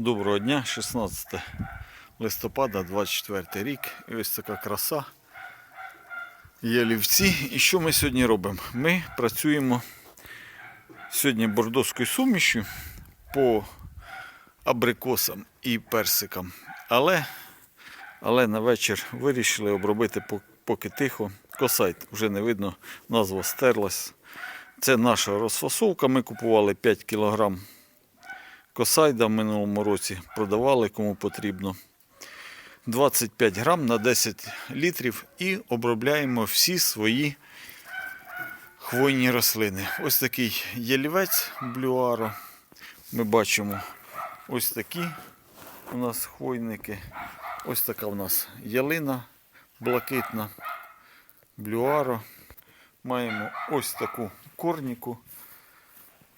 Доброго дня, 16 листопада, 24 рік. І ось така краса. Є лівці. І що ми сьогодні робимо? Ми працюємо сьогодні бордоською сумішю по абрикосам і персикам. Але, але на вечір вирішили обробити поки тихо. Косайт вже не видно, назва стерлась. Це наша розфасовка. Ми купували 5 кілограм Косайда в минулому році продавали кому потрібно. 25 грам на 10 літрів і обробляємо всі свої хвойні рослини. Ось такий ялівець блюаро. Ми бачимо ось такі у нас хвойники. Ось така у нас ялина блакитна, блюаро. Маємо ось таку корніку.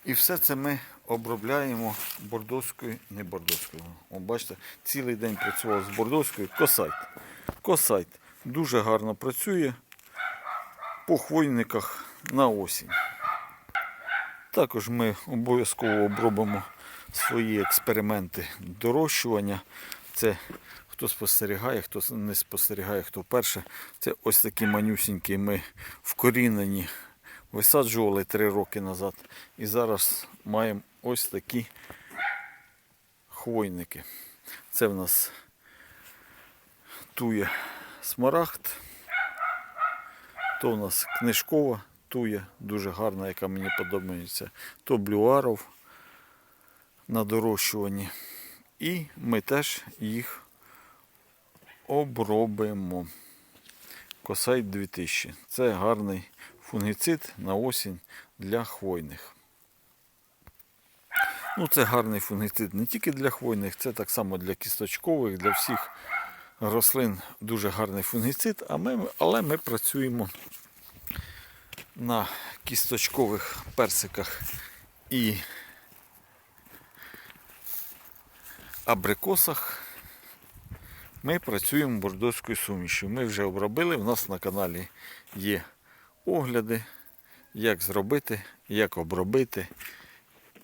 І все це ми обробляємо бордоською, не бордоською. О, бачите, цілий день працював з бордоською. Косайт. Косайт дуже гарно працює по хвойниках на осінь. Також ми обов'язково обробимо свої експерименти дорощування. Це хто спостерігає, хто не спостерігає, хто перше. Це ось такі манюсінькі ми вкорінені висаджували три роки назад. І зараз маємо ось такі хвойники. Це в нас тує смарагд. То в нас книжкова туя, дуже гарна, яка мені подобається. То блюаров на дорощуванні. І ми теж їх обробимо. Косайт 2000. Це гарний фунгіцид на осінь для хвойних. Ну, це гарний фунгіцид не тільки для хвойних, це так само для кісточкових, для всіх рослин дуже гарний фунгіцид, а ми, але ми працюємо на кісточкових персиках і абрикосах. Ми працюємо бордоською сумішю. Ми вже обробили. У нас на каналі є огляди, як зробити, як обробити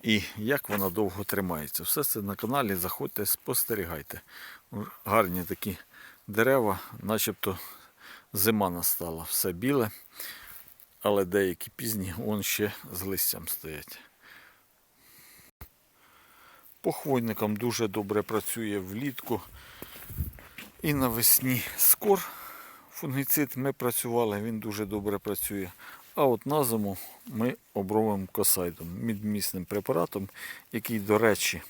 і як вона довго тримається. Все це на каналі. Заходьте, спостерігайте. Гарні такі дерева, начебто зима настала. Все біле, але деякі пізні, вон ще з листям стоять. По хвойникам дуже добре працює влітку. І навесні скор фунгіцид ми працювали, він дуже добре працює. А от на зиму ми обробимо косайдом, мідмісним препаратом, який, до речі,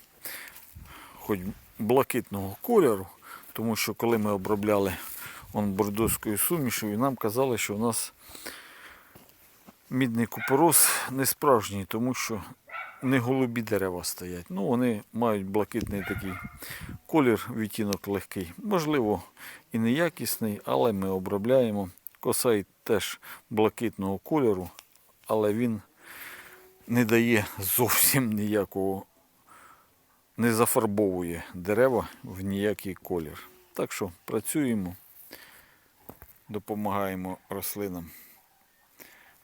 хоч блакитного кольору, тому що коли ми обробляли он бордоською сумішою, нам казали, що у нас мідний купорос не справжній, тому що не голубі дерева стоять. Ну, вони мають блакитний такий колір, відтінок легкий. Можливо, і неякісний, але ми обробляємо. Косай теж блакитного кольору, але він не дає зовсім ніякого, не зафарбовує дерева в ніякий колір. Так що працюємо, допомагаємо рослинам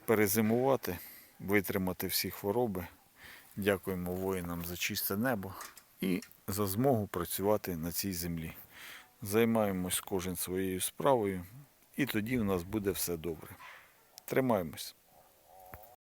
перезимувати, витримати всі хвороби. Дякуємо воїнам за чисте небо і за змогу працювати на цій землі. Займаємось кожен своєю справою, і тоді у нас буде все добре. Тримаємось.